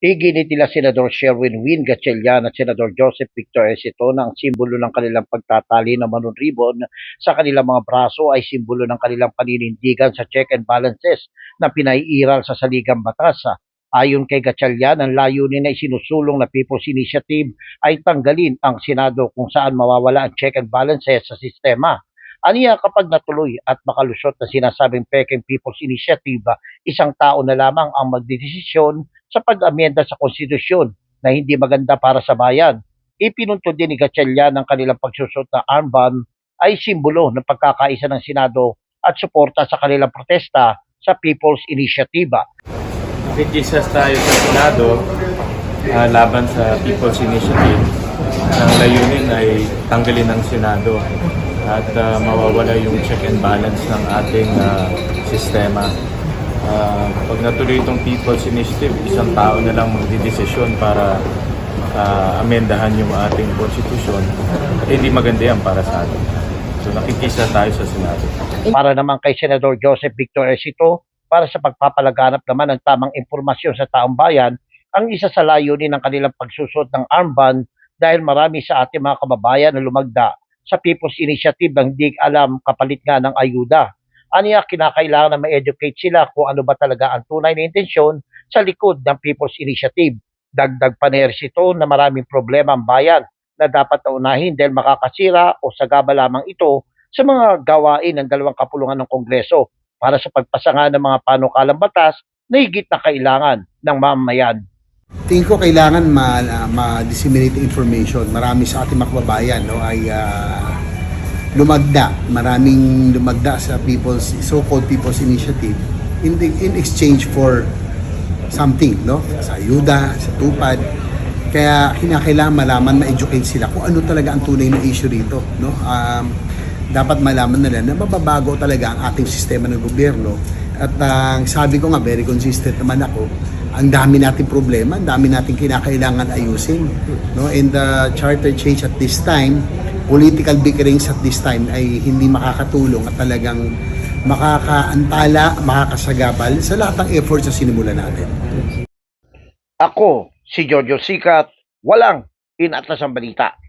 Iginit nila Senador Sherwin Win Gatchalian at Senador Joseph Victor Esito na ang simbolo ng kanilang pagtatali ng manon ribbon sa kanilang mga braso ay simbolo ng kanilang paninindigan sa check and balances na pinaiiral sa saligang batas. Ayon kay Gatchalian, ang layunin na isinusulong na People's Initiative ay tanggalin ang Senado kung saan mawawala ang check and balances sa sistema. Aniya kapag natuloy at makalusot na sinasabing Peking People's Initiative, isang tao na lamang ang magdedesisyon sa pag-amenda sa konstitusyon na hindi maganda para sa bayan. Ipinuntod din ni Gatchalian ng kanilang pagsusot na armband ay simbolo ng pagkakaisa ng Senado at suporta sa kanilang protesta sa People's Initiative. Nakikisas tayo sa Senado ah, laban sa People's Initiative. Ang layunin ay tanggalin ng Senado at ah, mawawala yung check and balance ng ating ah, sistema. Ah, pag natuloy itong People's Initiative, isang tao na lang magdidesisyon para ah, amendahan yung ating konstitusyon hindi maganda yan para sa atin. So nakikisa tayo sa Senado. Para naman kay Senador Joseph Victor Esito, para sa pagpapalaganap naman ng tamang impormasyon sa taong bayan, ang isa sa layunin ng kanilang pagsusot ng armband dahil marami sa ating mga kababayan na lumagda sa People's Initiative ang di alam kapalit nga ng ayuda. Aniya, kinakailangan na ma-educate sila kung ano ba talaga ang tunay na intensyon sa likod ng People's Initiative. Dagdag pa ni Ersito na maraming problema ang bayan na dapat naunahin dahil makakasira o sagaba lamang ito sa mga gawain ng dalawang kapulungan ng Kongreso para sa pagpasa nga ng mga panukalang batas na higit na kailangan ng mamamayan. Tingin ko kailangan ma, uh, ma-disseminate information. Marami sa ating mga kababayan no, ay ah, lumagda. Maraming lumagda sa people's so-called people's initiative in, the- in exchange for something, no? Sa ayuda, sa tupad. Kaya kinakailangan malaman, ma-educate sila kung ano talaga ang tunay na issue rito, no? Um, dapat malaman nila na mababago talaga ang ating sistema ng gobyerno. At ang sabi ko nga, very consistent naman ako, ang dami nating problema, ang dami nating kinakailangan ayusin. No? And the charter change at this time, political bickerings at this time ay hindi makakatulong at talagang makakaantala, makakasagabal sa lahat ng efforts na sinimulan natin. Ako, si Jojo Sikat, walang inatlas ang balita.